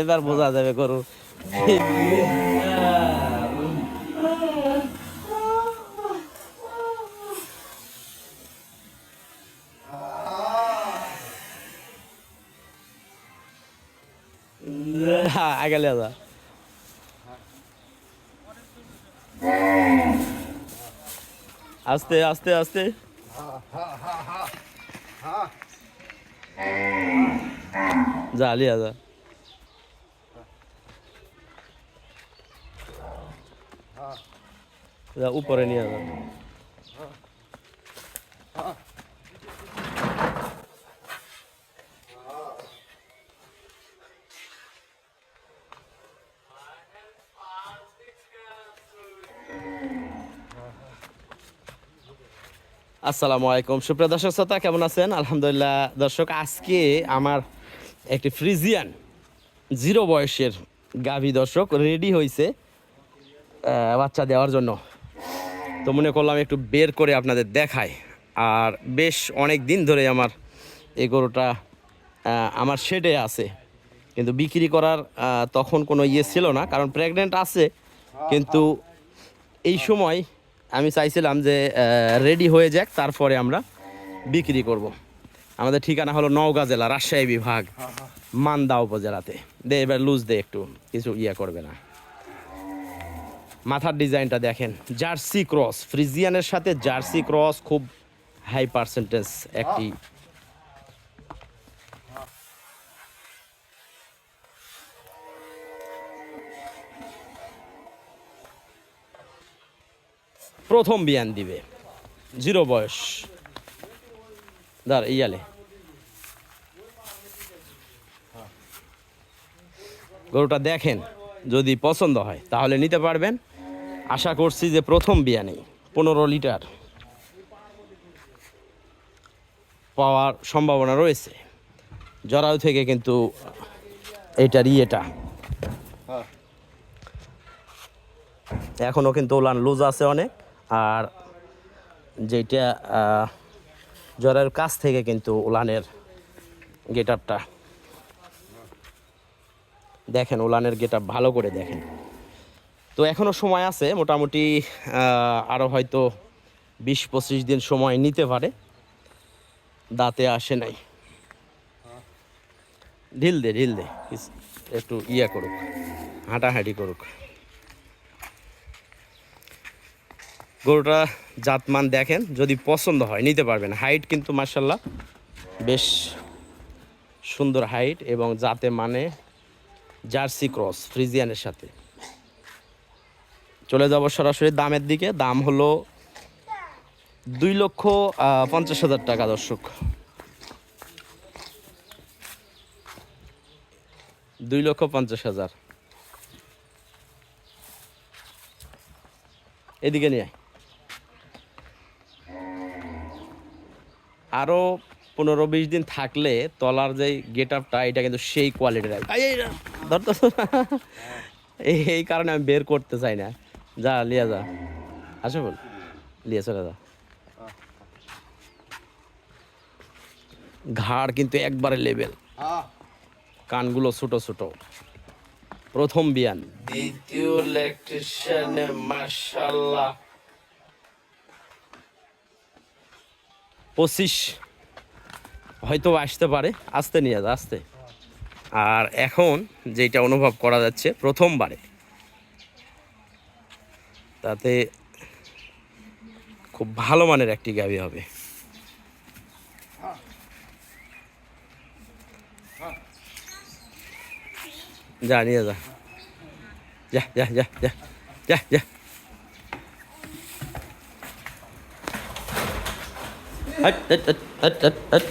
এবার বোঝা যাবে গরু। আগে লিয়া যা। আস্তে আস্তে। আস্তে যা লিয়া যা যা আসসালামু আলাইকুম। সুপ্রিয় দর্শক শ্রোতা, কেমন আছেন? আলহামদুলিল্লাহ, দর্শক, আজকে আমার একটি ফ্রিজিয়ান, জিরো বয়সের গাভী দর্শক রেডি হয়েছে বাচ্চা দেওয়ার জন্য। তো মনে করলাম একটু বের করে আপনাদের দেখায় আর বেশ অনেক দিন ধরে আমার এই গরুটা আমার শেডে আছে। কিন্তু বিক্রি করার তখন কোনো ইয়ে ছিল না, কারণ প্রেগনেন্ট আছে। কিন্তু এই সময় আমি চাইছিলাম যে রেডি হয়ে যাক, তারপরে আমরা বিক্রি করব। আমাদের ঠিকানা হলো নওগাঁ জেলা, রাজশাহী বিভাগ, মান্দা উপজেলাতে দে, এবার লুজ দে একটু, কিছু ইয়ে করবে না মাথার ডিজাইনটা দেখেন, জার্সি ক্রস, ফ্রিজিয়ানের সাথে জার্সি ক্রস, খুব হাই পার্সেন্টেজ একটি প্রথম বিয়ান দিবে। জিরো বয়স। দার ইয়ালে। গরুটা দেখেন যদি পছন্দ হয় তাহলে নিতে পারবেন। আশা করছি যে প্রথম বিয়ানেই পনেরো লিটার পাওয়ার সম্ভাবনা রয়েছে। জরায়ু থেকে কিন্তু এইটার ইয়েটা এখনও কিন্তু ওলান লুজ আছে অনেক। আর যেটা আহ, জ্বরের কাছ থেকে কিন্তু উলানের গেট আপটা দেখেন উলানের গেট আপ ভালো করে দেখেন। তো এখনও সময় আছে মোটামুটি আরও হয়তো বিশ পঁচিশ দিন সময় নিতে পারে। দাঁতে আসে নাই। ঢিল দে ঢিল দে একটু ইয়ে করুক হাঁটাহাঁটি করুক। গরুটা জাতমান দেখেন, যদি পছন্দ হয়, নিতে পারবেন। হাইট কিন্তু মার্শাল্লাহ বেশ সুন্দর হাইট এবং জাতে মানে জার্সি ক্রস, ফ্রিজিয়ানের সাথে। চলে যাব সরাসরি দামের দিকে। দাম হলো দুই লক্ষ পঞ্চাশ হাজার টাকা, দর্শক। দুই লক্ষ পঞ্চাশ হাজার। এদিকে নিয়ে আয়। আরও পনেরো বিশ দিন থাকলে তলার যে গেট আপটা এটা কিন্তু সেই কোয়ালিটির এই এই কারণে আমি বের করতে চাই না। যা লিয়া যা। আসো বল। লিয়ে চলে যা। ঘাড় কিন্তু একবারে লেভেল কানগুলো ছোট ছোট। প্রথম বিয়ান। দ্বিতীয় ইলেকট্রিশিয়ানে মাশাল্লাহ পঁচিশ হয়তো আসতে পারে। আসতে নিয়ে যা, আসতে। আর এখন যেটা অনুভব করা যাচ্ছে প্রথমবারে, তাতে খুব ভালো মানের একটি গাবি হবে। যা, নিয়ে যা। যা যা যা যা যা যা। أت أت أت أت أت